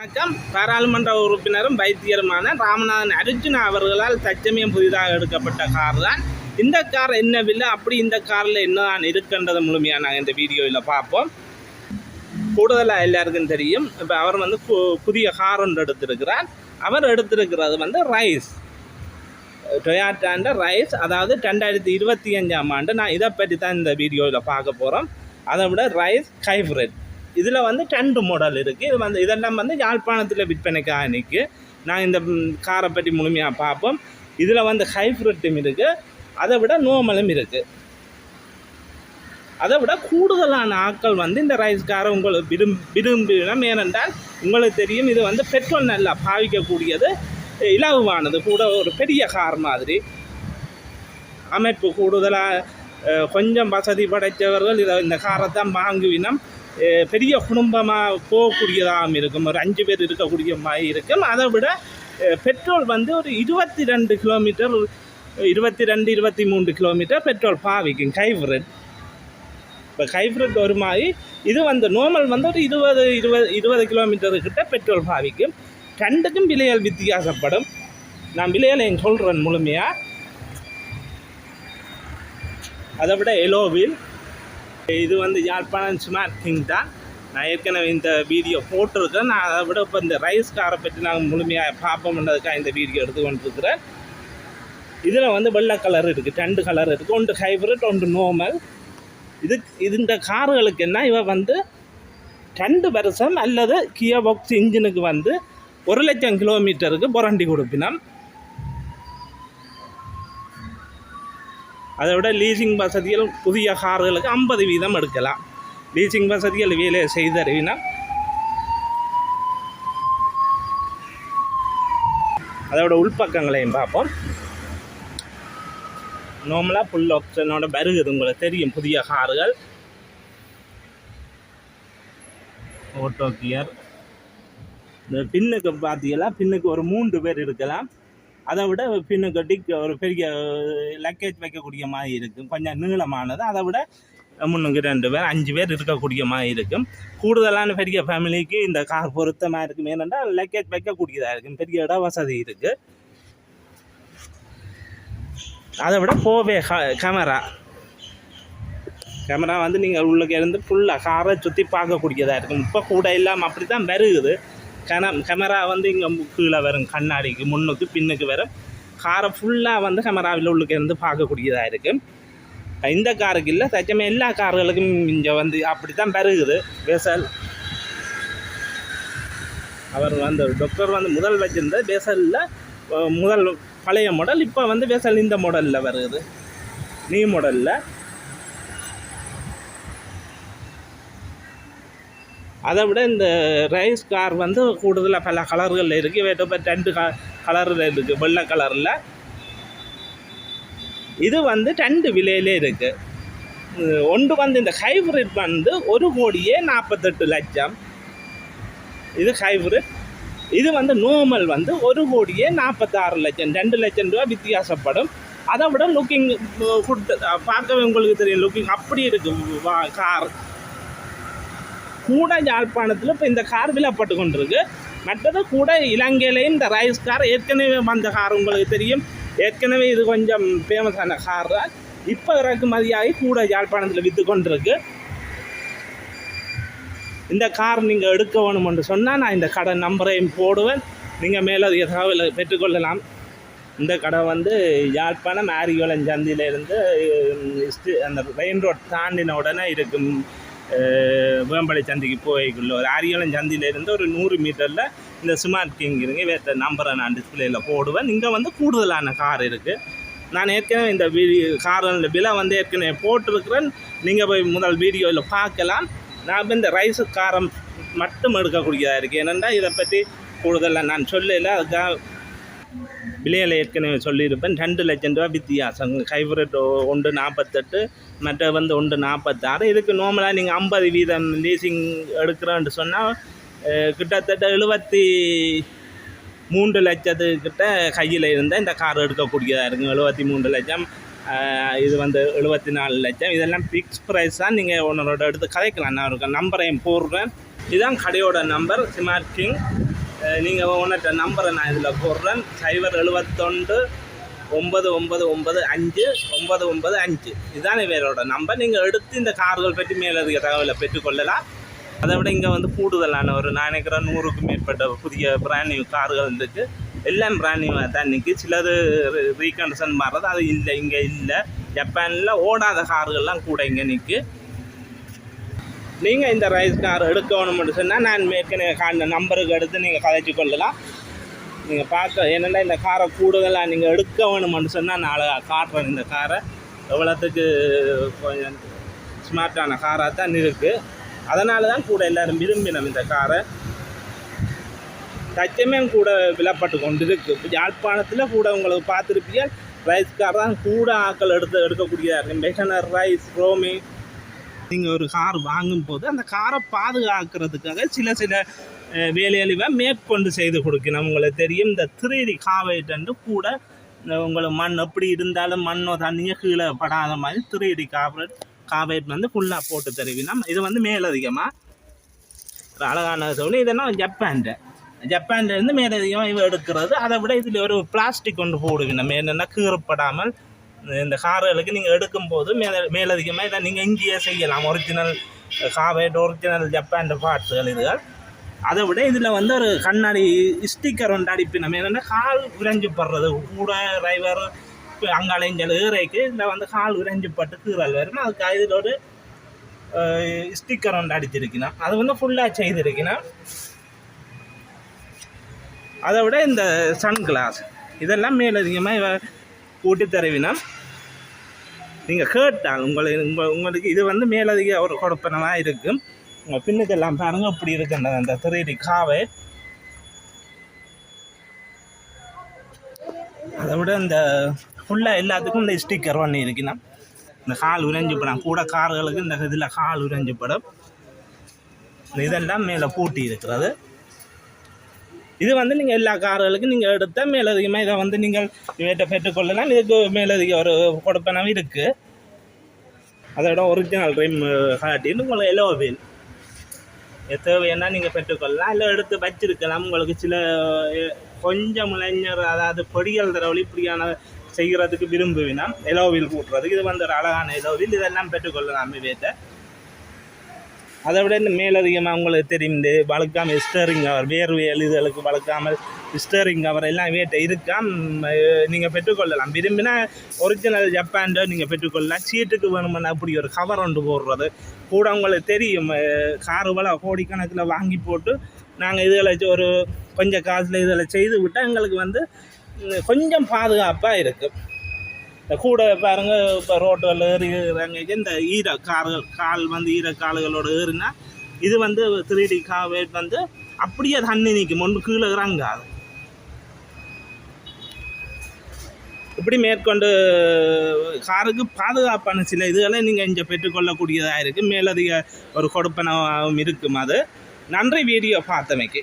வணக்கம். பாராளுமன்ற உறுப்பினரும் வைத்தியருமான ராமநாதன் அர்ஜுனா அவர்களால் தச்சமயம் புதிதாக எடுக்கப்பட்ட கார் தான் இந்த கார் என்ன வில்லை அப்படி இந்த காரில் என்னதான் இருக்குன்றதை முழுமையாக நாங்கள் இந்த வீடியோவில் பார்ப்போம். கூடுதலாக எல்லாருக்கும் தெரியும். இப்போ அவர் வந்து பு- புதிய கார் ஒன்று எடுத்திருக்கிறார். அவர் எடுத்திருக்கிறது வந்து ரைஸ். டொயாட்டாண்ட ரைஸ். அதாவது ரெண்டாயிரத்தி இருபத்தி அஞ்சாம் ஆண்டு. நான் இதை பற்றி தான் இந்த வீடியோவில் பார்க்க போகிறோம் அதை விட ரைஸ் ஹைப்ரிட். இதில் வந்து ரெண்டு மாடல் இருக்குது இது வந்து இதெல்லாம் வந்து யாழ்ப்பாணத்தில் விற்பனைக்காக நிற்கு நான் இந்த காரை பற்றி முழுமையாக பார்ப்போம். இதில் வந்து ஹைப்ரிட்டும் இருக்குது அதை விட நோமலும் இருக்குது அதை விட கூடுதலான ஆட்கள் வந்து இந்த ரைஸ் காரை உங்களுக்கு விரும் விரும்பினோம். ஏனென்றால் உங்களுக்கு தெரியும் இது வந்து பெட்ரோல் நல்லா பாவிக்கக்கூடியது இலகுவானது. கூட ஒரு பெரிய கார் மாதிரி. அமைப்பு கூடுதலாக கொஞ்சம் வசதி படைத்தவர்கள் இதை இந்த காரை தான் வாங்குவினம். பெரிய குடும்பமாக போகக்கூடியதாகவும் இருக்கும். ஒரு அஞ்சு பேர் இருக்கக்கூடிய மாதிரி இருக்கும். அதை விட பெட்ரோல் வந்து ஒரு இருபத்தி ரெண்டு கிலோமீட்டர் இருபத்தி ரெண்டு இருபத்தி மூன்று கிலோமீட்டர் பெட்ரோல் பாவிக்கும். ஹைப்ரிட். இப்போ ஹைப்ரிட் ஒரு மாதிரி. இது வந்து நார்மல் வந்து ஒரு இருபது இருபது இருபது கிலோமீட்டருக்கிட்ட பெட்ரோல் பாவிக்கும். ரெண்டுக்கும் விலைகள் வித்தியாசப்படும். நான் விலைகளை சொல்கிறேன் முழுமையாக அதை விட எலோவில் இது வந்து யாழ்ப்பாணம் ஸ்மார்ட் கிங் தான். நான் ஏற்கனவே இந்த வீடியோ போட்டிருக்கேன் நான் அதை விட இப்போ இந்த ரைஸ் காரை பற்றி நாங்கள் முழுமையாக பார்ப்போம்ன்றதுக்காக இந்த வீடியோ எடுத்து கொண்டிருக்கிறேன். இதில் வந்து வெள்ளை கலர் இருக்குது ரெண்டு கலர் இருக்குது ஒன்று ஹைப்ரிட் ஒன்று நார்மல் இது இது இந்த காருகளுக்கு என்ன இவன் வந்து ரெண்டு வருஷம் அல்லது கியா பாக்ஸ் இன்ஜினுக்கு வந்து ஒரு லட்சம் கிலோமீட்டருக்கு புரண்டி கொடுப்பினம். அதை விட லீசிங் வசதிகள் புதிய கார்களுக்கு ஐம்பது வீதம் எடுக்கலாம். லீசிங் வசதிகள் வேலை செய்தறிவினா. அதோட உள்பக்கங்களையும் பார்ப்போம். நார்மலாக ஃபுல் ஆப்ஷனோட வருகுது உங்களுக்கு தெரியும் புதிய கார்கள். ஓட்டோ கியர் இந்த பின்னுக்கு பார்த்தீங்கன்னா பின்னுக்கு ஒரு மூன்று பேர் இருக்கலாம். அதை விட பின்னு கட்டி ஒரு பெரிய லக்கேஜ் வைக்கக்கூடிய மாதிரி இருக்கும். கொஞ்சம் நீளமானது. அதை விட முன்னுக்கு ரெண்டு பேர் அஞ்சு பேர் இருக்கக்கூடிய மாதிரி இருக்கும். கூடுதலான பெரிய ஃபேமிலிக்கு இந்த கார் பொருத்தமாக இருக்கும். ஏனென்றால் லக்கேஜ் வைக்கக்கூடியதாக இருக்கும். பெரிய இட வசதி இருக்குது அதை விட போவே கேமரா கேமரா வந்து நீங்கள் உள்ளுக்கு இருந்து ஃபுல்லாக காரை சுற்றி பார்க்கக்கூடியதாக இருக்கும். இப்போ கூட இல்லாமல் அப்படி தான் வருகுது. கன கேமரா வந்து இங்கே கீழே வரும் கண்ணாடிக்கு முன்னுக்கு பின்னுக்கு வரும். காரை ஃபுல்லாக வந்து கேமராவில் உள்ளுக்கு இருந்து பார்க்கக்கூடியதாக இருக்கும் இந்த காருக்கு இல்லை சச்சமே எல்லா கார்களுக்கும் இங்கே வந்து அப்படி தான் வருகுது பேசல் அவர் வந்து டாக்டர் வந்து முதல் வச்சிருந்த பேசலில் முதல் பழைய மாடல் இப்போ வந்து பேசல் இந்த மாடலில் வருது. நியூ மாடலில் அதை விட இந்த ரைஸ் கார் வந்து கூடுதலாக பல கலர்களில் இருக்குது வேட்ட ரெண்டு க கலரில் இருக்குது வெள்ளை கலரில் இது வந்து ரெண்டு விலையிலே இருக்குது ஒன்று வந்து இந்த ஹைப்ரிட் வந்து ஒரு கோடியே நாற்பத்தெட்டு லட்சம். இது ஹைப்ரிட் இது வந்து நோமல் வந்து ஒரு கோடியே நாற்பத்தாறு லட்சம். ரெண்டு லட்சம் ரூபா வித்தியாசப்படும். அதை விட லுக்கிங் கொடுத்து பார்க்கவே உங்களுக்கு தெரியும். லுக்கிங் அப்படி இருக்கு. கார் கூட யாழ்ப்பாணத்தில் இப்போ இந்த கார் விலப்பட்டு கொண்டிருக்கு மற்றது கூட இலங்கையிலையும் இந்த ரைஸ் கார் ஏற்கனவே வந்த கார் உங்களுக்கு தெரியும். ஏற்கனவே இது கொஞ்சம் ஃபேமஸான கார் தான் இப்போ இறக்குமதியாகி கூட யாழ்ப்பாணத்தில் விற்று கொண்டிருக்கு இந்த கார் நீங்கள் எடுக்க வேணுமென்று சொன்னால் நான் இந்த கடை நம்பரையும் போடுவேன். நீங்கள் மேலதிக தகவலை பெற்றுக்கொள்ளலாம் இந்த கடை வந்து யாழ்ப்பாணம் ஆரியோலன் சந்தியிலேருந்து அந்த ரெயின் ரோட் தாண்டின உடனே இருக்கும் அஹ், சந்திக்கு போய்க்குள்ள ஒரு ஆரியோலன் சந்தியிலேருந்து ஒரு நூறு மீட்டரில் இந்த ஸ்மார்ட் கிங் இருங்க வேற்ற நம்பரை நான் டிஸ்பிளேயில் போடுவேன். இங்கே வந்து கூடுதலான கார் இருக்குது நான் ஏற்கனவே இந்த வீடியோ காரில் விலை வந்து ஏற்கனவே போட்டிருக்கிறேன். நீங்கள் போய் முதல் வீடியோவில் பார்க்கலாம். நான் இந்த ரைஸு காரம் மட்டும் எடுக்கக்கூடியதாக இருக்குது ஏனென்றால் இதை பற்றி கூடுதலாக நான் சொல்லலை. அதுக்காக விலையில் ஏற்கனவே சொல்லியிருப்பேன். ரெண்டு லட்சம் ரூபா வித்தியாசம். ஹைப்ரிட் ஒன்று நாற்பத்தெட்டு மற்ற வந்து ஒன்று நாற்பத்தாறு இதுக்கு நார்மலாக நீங்கள் ஐம்பது வீதம் லீசிங் எடுக்கிறோன்ட்டு சொன்னால் கிட்டத்தட்ட எழுபத்தி மூன்று லட்சத்துக்கிட்ட கையில் இருந்தால் இந்த கார் எடுக்கக்கூடியதாக இருக்கும். எழுபத்தி மூன்று லட்சம் இது வந்து எழுபத்தி நாலு லட்சம். இதெல்லாம் ஃபிக்ஸ் ப்ரைஸ் தான் நீங்கள் உன்னோட எடுத்து கதைக்கலாம். நான் இருக்கேன் நம்பரையும் போடுறேன். இதுதான் கடையோட நம்பர் ஸ்மார்ட் கிங் நீங்கள் உன்னிட்ட நம்பரை நான் இதில் போடுறேன். சைபர் எழுபத்தொண்டு ஒன்பது ஒன்பது ஒன்பது அஞ்சு ஒன்பது ஒன்பது அஞ்சு. இதுதான் இவரோட நம்பர் நீங்கள் எடுத்து இந்த கார்கள் பற்றி மேலதிக தகவலை பெற்றுக்கொள்ளலாம். அதை விட இங்கே வந்து கூடுதலான ஒரு நான் நினைக்கிறேன் நூறுக்கும் மேற்பட்ட புதிய பிராண்ட் நியூ கார்கள் இருக்குது எல்லாம் பிராண்ட் நியூவாக தான் இன்றைக்கி சிலது ரீகண்டிஷன் மாறுறது. அது இல்லை இங்கே இல்லை. ஜப்பானில் ஓடாத கார்கள்லாம் கூட இங்கே நிற்கி நீங்கள் இந்த ரைஸ் கார் எடுக்கணும்னு சொன்னால் நான் ஏற்கனவே காண்ட நம்பருக்கு எடுத்து நீங்கள் கதைச்சி கொள்ளலாம். நீங்கள் பார்க்க என்னென்னா இந்த காரை கூடுதலாக நீங்கள் எடுக்க வேணும்னு சொன்னால் நாளை காட்டுறேன் இந்த காரை எவ்வளோத்துக்கு கொஞ்சம் ஸ்மார்ட்டான காராக தான் இருக்குது அதனால தான் கூட எல்லோரும் விரும்பினோம் இந்த காரை தச்சமே கூட விலப்பட்டு கொண்டு இருக்குது யாழ்ப்பாணத்தில் கூட உங்களுக்கு பார்த்துருப்பீங்க ரைஸ் கார் தான் கூட ஆக்கள் எடுத்து எடுக்கக்கூடியதாக இருக்கும் பெகனர் ரைஸ் ரோமி நீங்கள் ஒரு கார் வாங்கும் போது அந்த காரை பாதுகாக்கிறதுக்காக சில சில வேலையளிவை வேலையழிவை மேற்கொண்டு செய்து கொடுக்கணும். உங்களுக்கு தெரியும் இந்த திருடி காவேட்டன்று கூட இந்த மண் எப்படி இருந்தாலும் மண்ணோ தண்ணியோ கீழே படாத மாதிரி திருடி காவேட் காவேட் வந்து ஃபுல்லாக போட்டு தருவினா இது வந்து மேலதிகமாக ஒரு அழகான சொல்லி இதெல்லாம் ஜப்பான்ட ஜப்பான்லேருந்து மேலதிகமாக இவன் எடுக்கிறது. அதை விட இதில் ஒரு பிளாஸ்டிக் கொண்டு போடுவீங்க நம்ம என்னென்னா கீறப்படாமல் இந்த கார்களுக்கு நீங்கள் எடுக்கும்போது மேல மேலதிகமாக இதை நீங்கள் இங்கேயே செய்யலாம். ஒரிஜினல் காவேட் ஒரிஜினல் ஜப்பான் பார்ட்ஸுகள் இதுகள். அதை விட இதில் வந்து ஒரு கண்ணாடி ஸ்டிக்கர் ஒன்று அடிப்பினோம். என்னென்னா கால் விரைஞ்சு படுறது கூட டிரைவர் அங்காளைஞ்சல் ஈரைக்கு இதில் வந்து கால் விரைஞ்சுப்பட்டு கீறல் வரும். அதுக்கு இதில் ஒரு ஸ்டிக்கர் ஒன்று அடிச்சிருக்கணும் அது வந்து ஃபுல்லாக செய்திருக்கணும் அதை விட இந்த சன் கிளாஸ் இதெல்லாம் மேலதிகமாக இவ கூட்டி தருவினம் நீங்கள் கேட்டால் உங்களை உங்கள் உங்களுக்கு இது வந்து மேலதிக ஒரு கொடுப்பனமாக இருக்கும். உங்கள் பின்னுக்கெல்லாம் பாருங்க இப்படி இருக்கின்றது அந்த த்ரீடி காவை. அதை விட இந்த ஃபுல்லாக எல்லாத்துக்கும் இந்த ஸ்டிக்கர் பண்ணி இருக்கணும் இந்த கால் உறைஞ்சிப்படம் கூட கார்களுக்கு இந்த இதில் கால் உறைஞ்சிப்படும் இதெல்லாம் மேலே பூட்டி இருக்கிறது. இது வந்து நீங்கள் எல்லா கார்களுக்கும் நீங்கள் எடுத்த மேலதிகமாக இதை வந்து நீங்கள் இவற்றை பெற்றுக்கொள்ளலாம். இதுக்கு மேலதிக ஒரு கொடுப்பனவும் இருக்குது அதோட ஒரிஜினல் ரிம் காட்டின்னு உங்களுக்கு எல்லோ வீல் தேவைன்னா நீங்கள் பெற்றுக்கொள்ளலாம். இல்லை எடுத்து வச்சிருக்கலாம். உங்களுக்கு சில கொஞ்சம் இளைஞர் அதாவது பொடிகள் தரவழி இப்படியான செய்கிறதுக்கு விரும்புவினா எலோவில் கூட்டுறதுக்கு இது வந்து ஒரு அழகான எலோவில் இதெல்லாம் பெற்றுக்கொள்ளலாம் இவையத்தை அதை விட இந்த மேலதிகமாக உங்களுக்கு தெரியும் இந்த வளர்க்காமல் ஸ்டேரிங் கவர் வேர்வை எழுதுகளுக்கு வளர்க்காமல் ஸ்டேரிங் கவர் எல்லாம் வேட்டை இருக்கா நீங்கள் பெற்றுக்கொள்ளலாம். விரும்பினா ஒரிஜினல் ஜப்பான்டோ நீங்கள் பெற்றுக்கொள்ளலாம். சீட்டுக்கு வேணுமென்னா அப்படி ஒரு கவர் ஒன்று போடுறது கூட உங்களுக்கு தெரியும். காரு வள கோடிக்கணக்கில் வாங்கி போட்டு நாங்கள் இதில் ஒரு கொஞ்சம் காசில் இதில் செய்து விட்டால் எங்களுக்கு வந்து கொஞ்சம் பாதுகாப்பாக இருக்குது இந்த கூட பாருங்க இப்போ ரோட்டில் ஏறி இந்த ஈர கார்கள் கால் வந்து ஈர கால்களோட ஏறுனா இது வந்து த்ரீ டி காவேட் வந்து அப்படியே தண்ணி நிற்கும் ஒன்று கீழே இறங்காது. இப்படி மேற்கொண்டு காருக்கு பாதுகாப்பான சில இதுகளை நீங்கள் இங்கே பெற்றுக்கொள்ளக்கூடியதாக இருக்குது மேலதிக ஒரு கொடுப்பனவும் இருக்கும் அது. நன்றி வீடியோ பார்த்தமைக்கு.